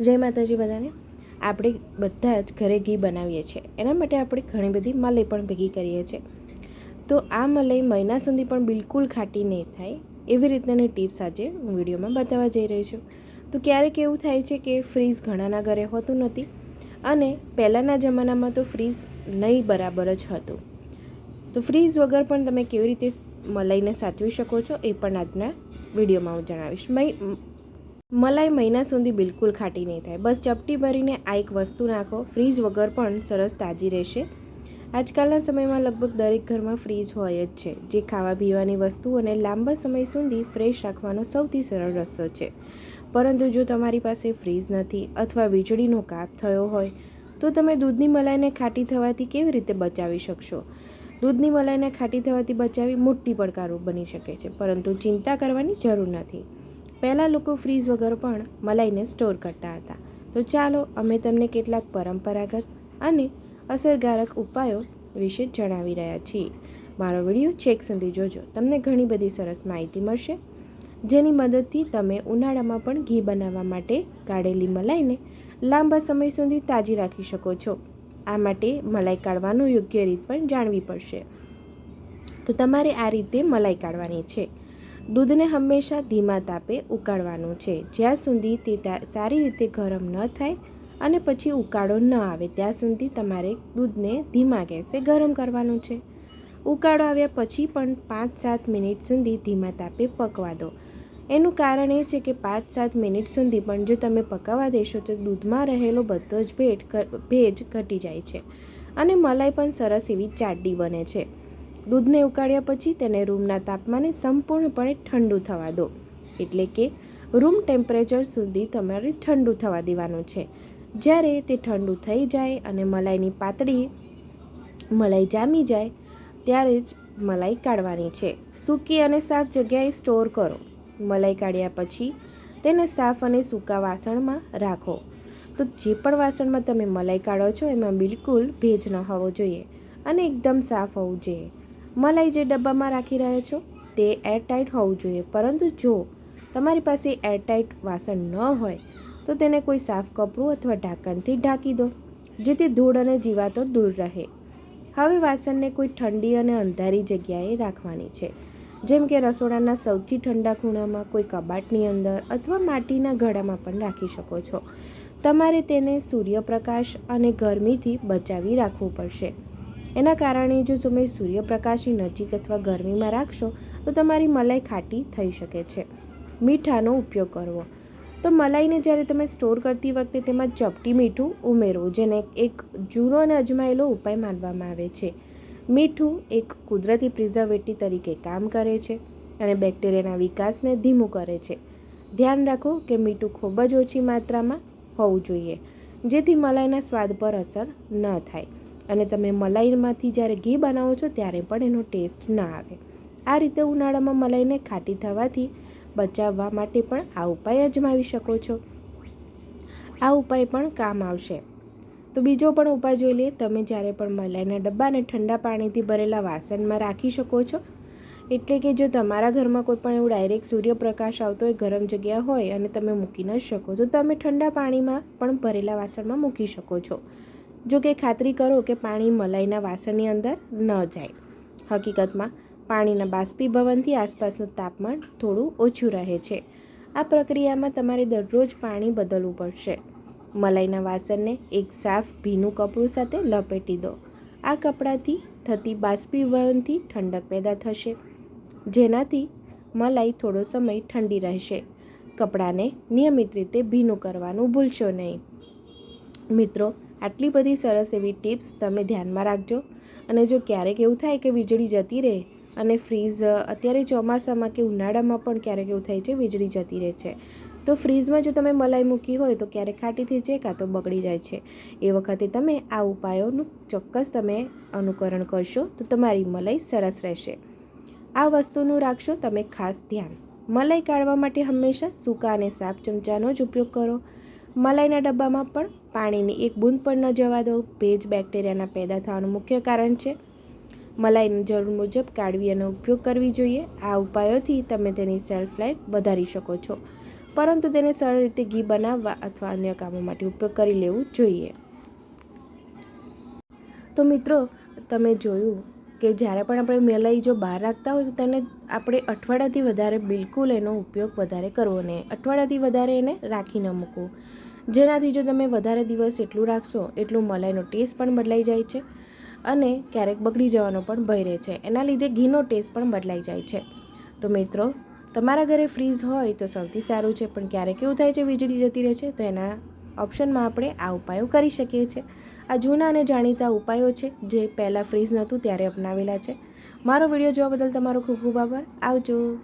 જય માતાજી બધાને. આપણે બધા જ ઘરે ઘી બનાવીએ છીએ. એના માટે આપણે ઘણી બધી મલાઈ પણ ભેગી કરીએ છીએ. તો આ મલાઈ મહિના સુધી પણ બિલકુલ ખાટી નહીં થાય એવી રીતનાની ટિપ્સ આજે હું વિડીયોમાં બતાવવા જઈ રહી છું. તો ક્યારેક એવું થાય છે કે ફ્રીઝ ઘણાના ઘરે હોતું નથી અને પહેલાંના જમાનામાં તો ફ્રીઝ નહીં બરાબર જ હતું. તો ફ્રીઝ વગર પણ તમે કેવી રીતે મલાઈને સાચવી શકો છો એ પણ આજના વિડીયોમાં હું જણાવીશ. મય મલાઈ મહિના સુધી બિલકુલ ખાટી નહીં થાય. બસ ચપટી ભરીને આ એક વસ્તુ નાખો. ફ્રીજ વગર પણ સરસ તાજી રહેશે. આજકાલના સમયમાં લગભગ દરેક ઘરમાં ફ્રીજ હોય જ છે, જે ખાવા પીવાની વસ્તુઓને લાંબા સમય સુધી ફ્રેશ રાખવાનો સૌથી સરળ રસ્તો છે. પરંતુ જો તમારી પાસે ફ્રીજ નથી અથવા વીજળીનો કાપ થયો હોય, તો તમે દૂધની મલાઈને ખાટી થવાથી કેવી રીતે બચાવી શકશો? દૂધની મલાઈને ખાટી થવાથી બચાવી મોટી પડકારો બની શકે છે, પરંતુ ચિંતા કરવાની જરૂર નથી. પહેલાં લોકો ફ્રીઝ વગર પણ મલાઈને સ્ટોર કરતા હતા. તો ચાલો, અમે તમને કેટલાક પરંપરાગત અને અસરકારક ઉપાયો વિશે જણાવી રહ્યા છીએ. મારો વીડિયો છેક સુધી જોજો. તમને ઘણી બધી સરસ માહિતી મળશે, જેની મદદથી તમે ઉનાળામાં પણ ઘી બનાવવા માટે કાઢેલી મલાઈને લાંબા સમય સુધી તાજી રાખી શકો છો. આ માટે મલાઈ કાઢવાનું યોગ્ય રીત પણ જાણવી પડશે. તો તમારે આ રીતે મલાઈ કાઢવાની છે. દૂધને હંમેશા ધીમા તાપે ઉકાળવાનું છે. જ્યાં સુધી તે સારી રીતે ગરમ ન થાય અને પછી ઉકાળો ન આવે, ત્યાં સુધી તમારે દૂધને ધીમા ગેસે ગરમ કરવાનું છે. ઉકાળો આવ્યા પછી પણ પાંચ સાત મિનિટ સુધી ધીમા તાપે પકવા દો. એનું કારણ એ છે કે પાંચ સાત મિનિટ સુધી પણ જો તમે પકાવવા દેશો તો દૂધમાં રહેલો બધો જ ભેટ ભેજ ઘટી જાય છે અને મલાઈ પણ સરસ એવી ચાડી બને છે. દૂધને ઉકાળ્યા પછી તેને રૂમના તાપમાને સંપૂર્ણપણે ઠંડુ થવા દો. એટલે કે રૂમ ટેમ્પરેચર સુધી તમારે ઠંડુ થવા દેવાનું છે. જ્યારે તે ઠંડુ થઈ જાય અને મલાઈની પાતળી મલાઈ જામી જાય, ત્યારે જ મલાઈ કાઢવાની છે. સૂકી અને સાફ જગ્યાએ સ્ટોર કરો. મલાઈ કાઢ્યા પછી તેને સાફ અને સૂકા વાસણમાં રાખો. તો જે પણ વાસણમાં તમે મલાઈ કાઢો છો, એમાં બિલકુલ ભેજ ન હોવો જોઈએ અને એકદમ સાફ હોવું જોઈએ. મલાઈ જે ડબ્બામાં રાખી રહ્યો છો, તે એરટાઇટ હોવું જોઈએ. પરંતુ જો તમારી પાસે એરટાઇટ વાસણ ન હોય, તો તેને કોઈ સાફ કપડું અથવા ઢાંકણથી ઢાંકી દો, જેથી ધૂળ અને જીવાતો દૂર રહે. હવે વાસણને કોઈ ઠંડી અને અંધારી જગ્યાએ રાખવાની છે. જેમ કે રસોડાના સૌથી ઠંડા ખૂણામાં કોઈ કબાટની અંદર અથવા માટીના ઘડામાં પણ રાખી શકો છો. તમારે તેને સૂર્યપ્રકાશ અને ગરમીથી બચાવી રાખવું પડશે. એના કારણે જો તમે સૂર્યપ્રકાશની નજીક અથવા ગરમીમાં રાખશો, તો તમારી મલાઈ ખાટી થઈ શકે છે. મીઠાનો ઉપયોગ કરવો. તો મલાઈને જ્યારે તમે સ્ટોર કરતી વખતે તેમાં ચપટી મીઠું ઉમેરો જેને એક જૂનો અને અજમાયેલો ઉપાય માનવામાં આવે છે. મીઠું એક કુદરતી પ્રિઝર્વેટિવ તરીકે કામ કરે છે અને બેક્ટેરિયાના વિકાસને ધીમું કરે છે. ધ્યાન રાખો કે મીઠું ખૂબ જ ઓછી માત્રામાં હોવું જોઈએ, જેથી મલાઈના સ્વાદ પર અસર ન થાય. અને તમે મલાઈમાંથી જ્યારે ઘી બનાવો છો ત્યારે પણ એનો ટેસ્ટ ન આવે. આ રીતે ઉનાળામાં મલાઈને ખાટી થવાથી બચાવવા માટે પણ આ ઉપાય અજમાવી શકો છો. આ ઉપાય પણ કામ આવશે. તો બીજો પણ ઉપાય જોઈ લઈએ. તમે જ્યારે પણ મલાઈના ડબ્બાને ઠંડા પાણીથી ભરેલા વાસણમાં રાખી શકો છો. એટલે કે જો તમારા ઘરમાં કોઈ પણ એવું ડાયરેક્ટ સૂર્યપ્રકાશ આવતો હોય, ગરમ જગ્યા હોય અને તમે મૂકી ન શકો, તો તમે ઠંડા પાણીમાં પણ ભરેલા વાસણમાં મૂકી શકો છો. જો કે ખાતરી કરો કે પાણી મલાઈના વાસણની અંદર ન જાય. હકીકતમાં, પાણીના બાષ્પીભવનથી આસપાસનું તાપમાન થોડું ઓછું રહે છે. આ પ્રક્રિયામાં તમારે દરરોજ પાણી બદલવું પડશે. મલાઈના વાસણને એક સાફ ભીનું કપડું સાથે લપેટી દો. આ કપડાથી થતી બાષ્પીભવનથી ઠંડક પેદા થશે. જેનાથી મલાઈ થોડો સમય ઠંડી રહેશે. કપડાને નિયમિત રીતે ભીનું કરવાનું ભૂલશો નહીં. મિત્રો આટલી બધી સરસ એવી ટિપ્સ તમે ધ્યાનમાં રાખજો. અને જો ક્યારેક એવું થાય કે વીજળી જતી રહે અને ફ્રીજ અત્યારે ચોમાસામાં કે ઉનાળામાં પણ ક્યારેક એવું થાય છે વીજળી જતી રહે છે, તો ફ્રીજમાં જો તમે મલાઈ મૂકી હોય તો ક્યારેક ખાટી થઈ કાં તો બગડી જાય છે. એ વખતે તમે આ ઉપાયોનું ચોક્કસ તમે અનુકરણ કરશો તો તમારી મલાઈ સરસ રહેશે. આ વસ્તુનું રાખશો તમે ખાસ ધ્યાન. મલાઈ કાઢવા માટે હંમેશા સૂકા અને સાફ ચમચાનો જ ઉપયોગ કરો. મલાઈના ડબ્બામાં પણ પાણીની એક બૂંદ પણ ન જવા દો. ભેજ બેક્ટેરિયાના પેદા થવાનું મુખ્ય કારણ છે. મલાઈની જરૂર મુજબ કાઢવી અને ઉપયોગ કરવી જોઈએ. આ ઉપાયોથી તમે તેની સેલ્ફ લાઈફ વધારી શકો છો. પરંતુ તેને સરળ રીતે ઘી બનાવવા અથવા અન્ય કામો માટે ઉપયોગ કરી લેવું જોઈએ. તો મિત્રો, તમે જોયું કે જ્યારે પણ આપણે મલાઈ જો બહાર રાખતા હોય તો તેને આપણે અઠવાડિયાથી વધારે બિલકુલ એનો ઉપયોગ વધારે કરવો નહીં. અઠવાડિયાથી વધારે એને રાખી ન મૂકવું. જેનાથી જો તમે વધારે દિવસ એટલું રાખશો, એટલું મલાઈનો ટેસ્ટ પણ બદલાઈ જાય છે અને ક્યારેક બગડી જવાનો પણ ભય રહે છે. એના લીધે ઘીનો ટેસ્ટ પણ બદલાઈ જાય છે. તો મિત્રો, તમારા ઘરે ફ્રીઝ હોય તો સૌથી સારું છે, પણ ક્યારેક એવું થાય છે, વીજળી જતી રહે છે, તો એના ઓપ્શનમાં આપણે આ ઉપાયો કરી શકીએ છીએ. આ જૂના અને જાણીતા ઉપાયો છે, જે પહેલાં ફ્રીઝ નહોતું ત્યારે અપનાવેલા છે. મારો વીડિયો જોવા બદલ તમારો ખૂબ ખૂબ આભાર. આવજો.